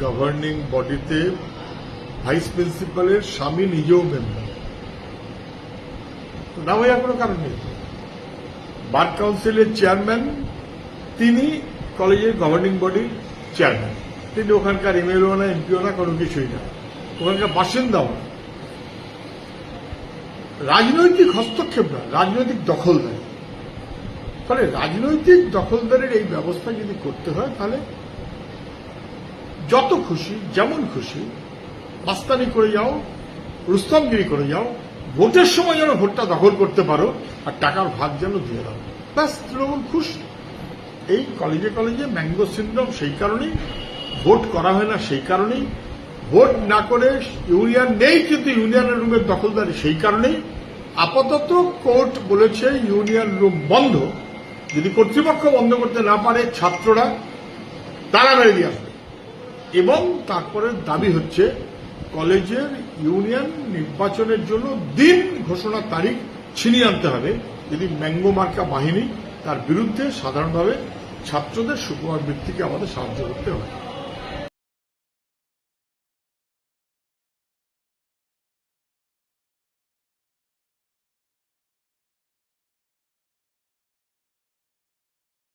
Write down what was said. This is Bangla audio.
গভর্নিং বডিতে ভাইস প্রিন্সিপালের স্বামী নিজেও মেম্বার না হওয়ার কোনো কারণ নেই। বার কাউন্সিলের চেয়ারম্যান তিনি কলেজের গভর্নিং বডির চেয়ারম্যান তিনি ওখানকার এমএলও না এমপিও না কোনো কিছুই না। ওখানকার বাসিন্দাও না। রাজনৈতিক হস্তক্ষেপ না, রাজনৈতিক দখলদারি। ফলে রাজনৈতিক দখলদারের এই ব্যবস্থা যদি করতে হয়, তাহলে যত খুশি, যেমন খুশি মাস্তানি করে যাও, রুস্তমগিরি করে যাও, ভোটের সময় যেন ভোটটা দখল করতে পারো, আর টাকার ভাগ যেন দিয়ে দাও। ব্যাস, তৃণমূল খুশি। এই কলেজে কলেজে ম্যাঙ্গো সিন্ড্রোম সেই কারণেই, ভোট করা হয় না সেই কারণেই, ভোট না করে ইউনিয়ন নেই কিন্তু ইউনিয়নের রুমের দখলদারি সেই কারণেই। আপাতত কোর্ট বলেছে ইউনিয়ন রুম বন্ধ, যদি কর্তৃপক্ষ বন্ধ করতে না পারে ছাত্ররা তারা মেরে দিয়ে এবং তারপরে দাবি হচ্ছে কলেজের ইউনিয়ন নির্বাচনের জন্য দিন ঘোষণার তারিখ ছিনিয়ে আনতে হবে। যদি ম্যাঙ্গো মার্কা বাহিনী তার বিরুদ্ধে সাধারণভাবে ছাত্রদের সুকুমার বৃত্তিকে আমাদের সাহায্য করতে হবে